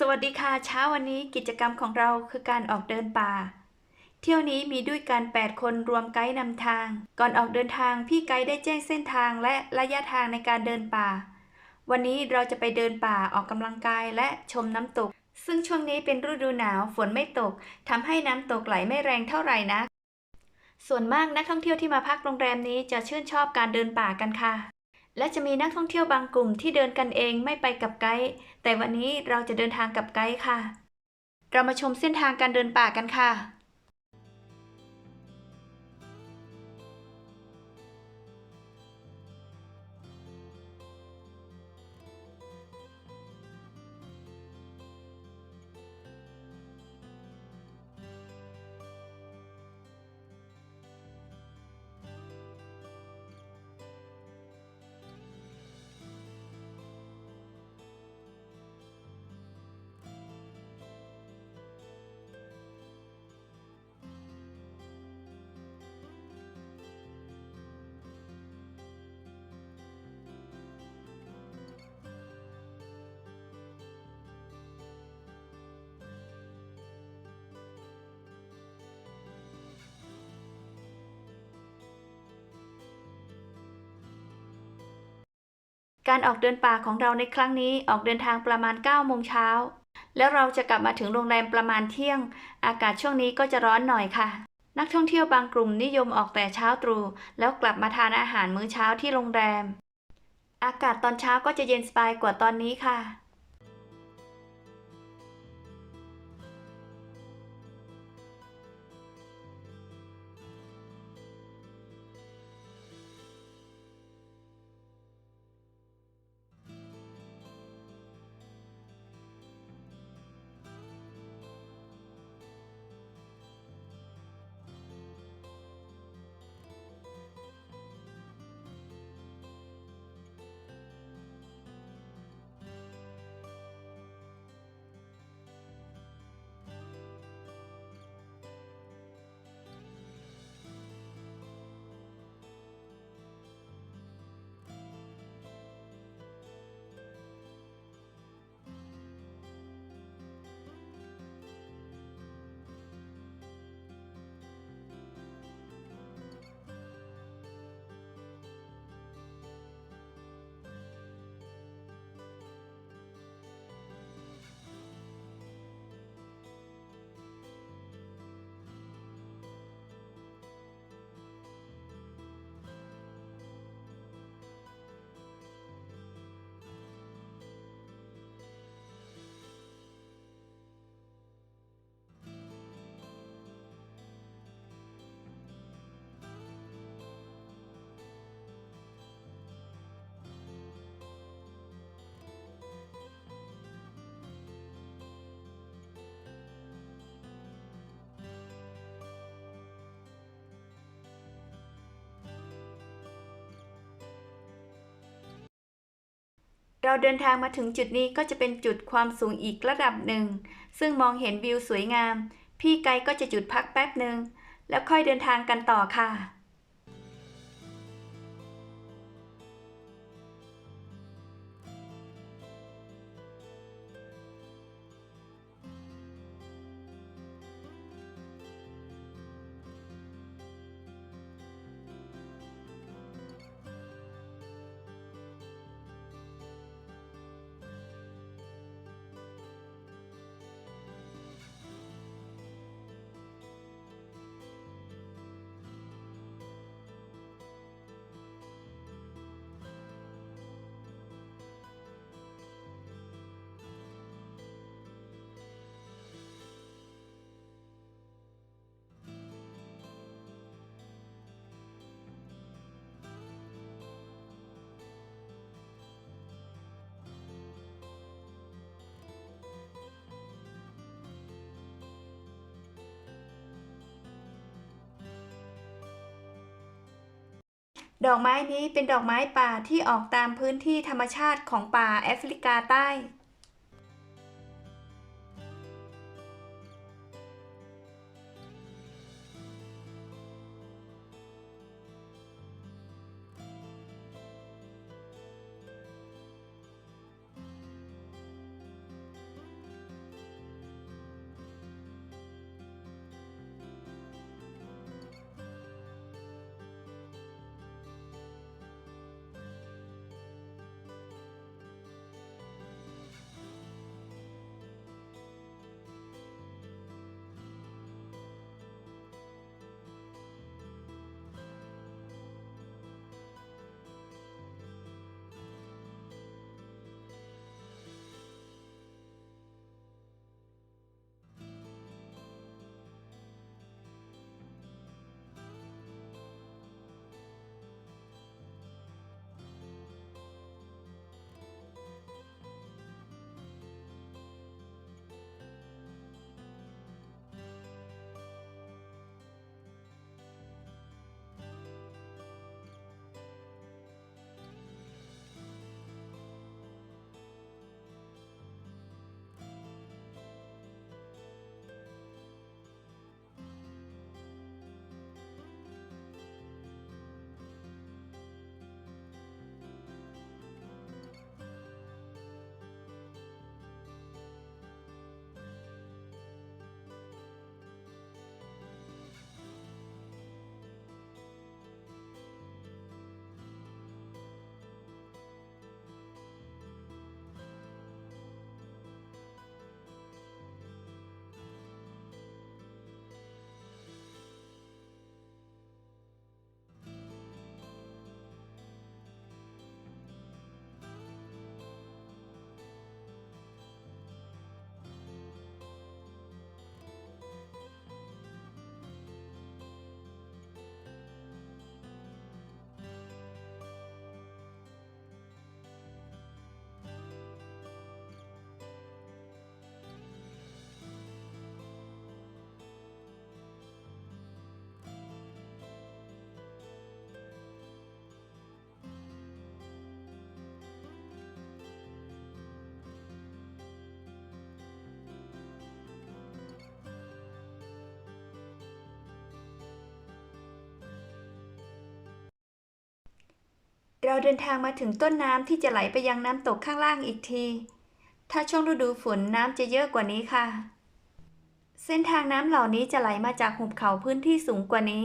สวัสดีค่ะเช้าวันนี้กิจกรรมของเราคือการออกเดินป่า เที่ยวนี้มีด้วยกัน 8 คนรวมไกด์นำทาง ก่อนออกเดินทางพี่ไกด์ได้แจ้งเส้นทางและระยะทางในการเดินป่า วันนี้เราจะไปเดินป่าออกกำลังกายและชมน้ำตก ซึ่งช่วงนี้เป็นฤดูหนาวฝนไม่ตกทำให้น้ำตกไหลไม่แรงเท่าไหร่นะ ส่วนมากนักท่องเที่ยวที่มาพักโรงแรมนี้จะชื่นชอบการเดินป่ากันค่ะ และจะมีนักท่องเที่ยวบางกลุ่มที่เดินกันเองไม่ไปกับไกด์ แต่วันนี้เราจะเดินทางกับไกด์ค่ะ เรามาชมเส้นทางการเดินป่ากันค่ะ การออกเดินป่าของเราในครั้งนี้ออกเดินทางประมาณ9โมงเช้า แล้วเราจะกลับมาถึงโรงแรมประมาณเที่ยง อากาศช่วงนี้ก็จะร้อนหน่อยค่ะ นักท่องเที่ยวบางกลุ่มนิยมออกแต่เช้าตรู่แล้วกลับมาทานอาหารมื้อเช้าที่โรงแรม อากาศตอนเช้าก็จะเย็นสบายกว่าตอนนี้ค่ะ เราเดินทางมาถึงจุดนี้ก็จะเป็นจุดความสูงอีกระดับหนึ่ง ซึ่งมองเห็นวิวสวยงาม พี่ไกก็จะจุดพักแป๊บหนึ่ง แล้วค่อยเดินทางกันต่อค่ะ ดอกไม้นี้เป็นดอกไม้ป่าที่ออกตามพื้นที่ธรรมชาติของป่าแอฟริกาใต้ เราเดินทางมาถึงต้นน้ำที่จะไหลไปยังน้ำตกข้างล่างอีกที ถ้าช่วงฤดูฝนน้ำจะเยอะกว่านี้ค่ะ เส้นทางน้ำเหล่านี้จะไหลมาจากหุบเขาพื้นที่สูงกว่านี้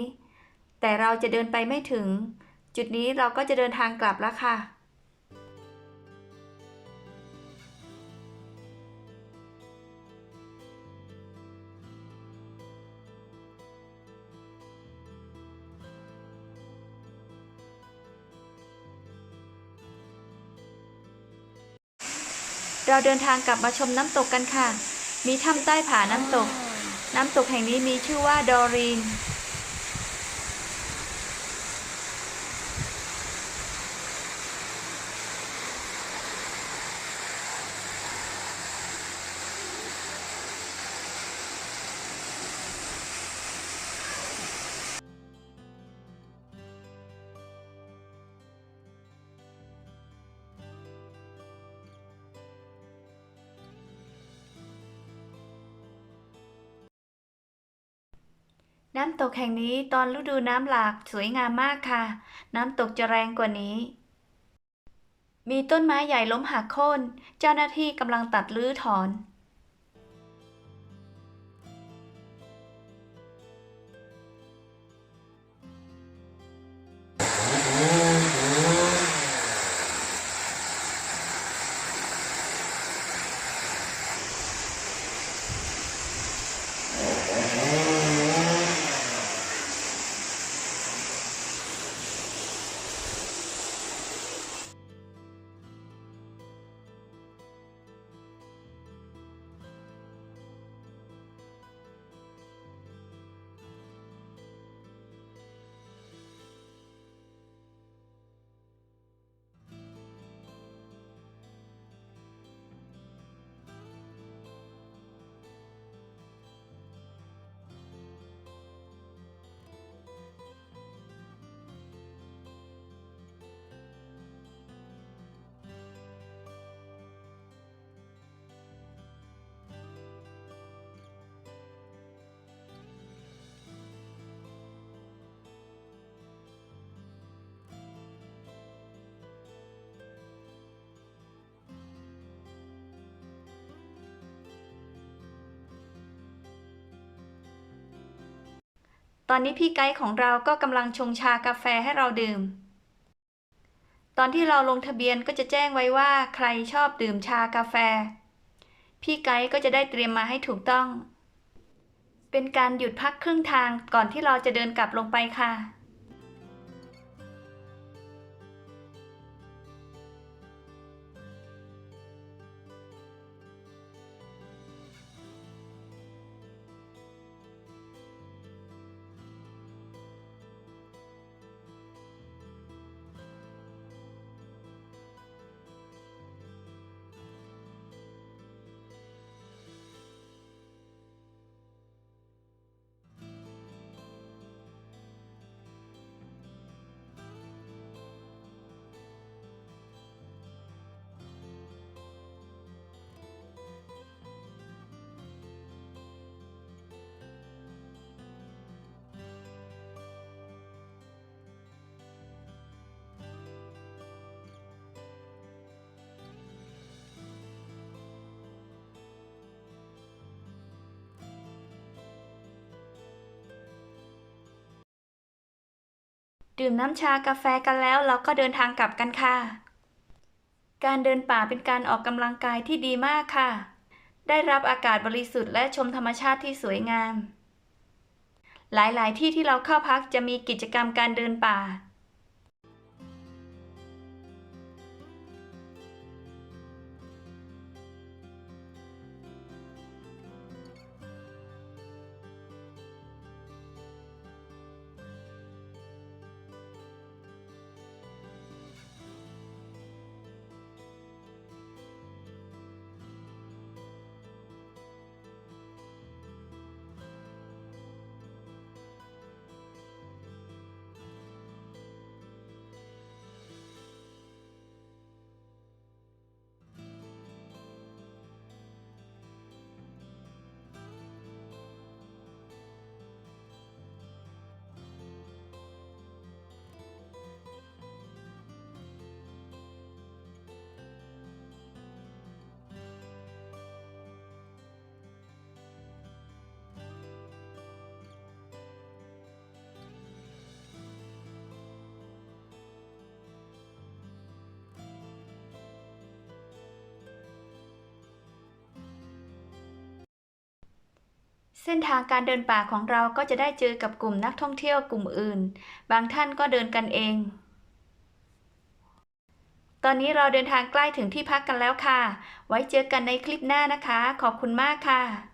แต่เราจะเดินไปไม่ถึง จุดนี้เราก็จะเดินทางกลับแล้วค่ะ เราเดินทางกลับมาชมน้ำตกกันค่ะ มีถ้ำใต้ผาน้ำตก น้ำตกแห่งนี้มีชื่อว่าดอรีน น้ำตกแห่งนี้ตอนฤดูน้ำหลากสวยงามมากค่ะ น้ำตกจะแรงกว่านี้ มีต้นไม้ใหญ่ล้มหักโค่น เจ้าหน้าที่กำลังตัดรื้อถอน ตอนนี้พี่ไกด์ของเราก็กำลังชงชากาแฟให้เราดื่ม ตอนที่เราลงทะเบียนก็จะแจ้งไว้ว่าใครชอบดื่มชากาแฟ พี่ไกด์ก็จะได้เตรียมมาให้ถูกต้อง เป็นการหยุดพักครึ่งทางก่อนที่เราจะเดินกลับลงไปค่ะ ดื่มน้ำชากาแฟกันแล้วเราก็เดินทางกลับกันค่ะ การเดินป่าเป็นการออกกำลังกายที่ดีมากค่ะ ได้รับอากาศบริสุทธิ์และชมธรรมชาติที่สวยงาม หลาย ๆ ที่ที่เราเข้าพักจะมีกิจกรรมการเดินป่า เส้นทางการเดินป่าของเราก็จะได้เจอกับกลุ่มนักท่องเที่ยวกลุ่มอื่น บางท่านก็เดินกันเอง ตอนนี้เราเดินทางใกล้ถึงที่พักกันแล้วค่ะ ไว้เจอกันในคลิปหน้านะคะ ขอบคุณมากค่ะ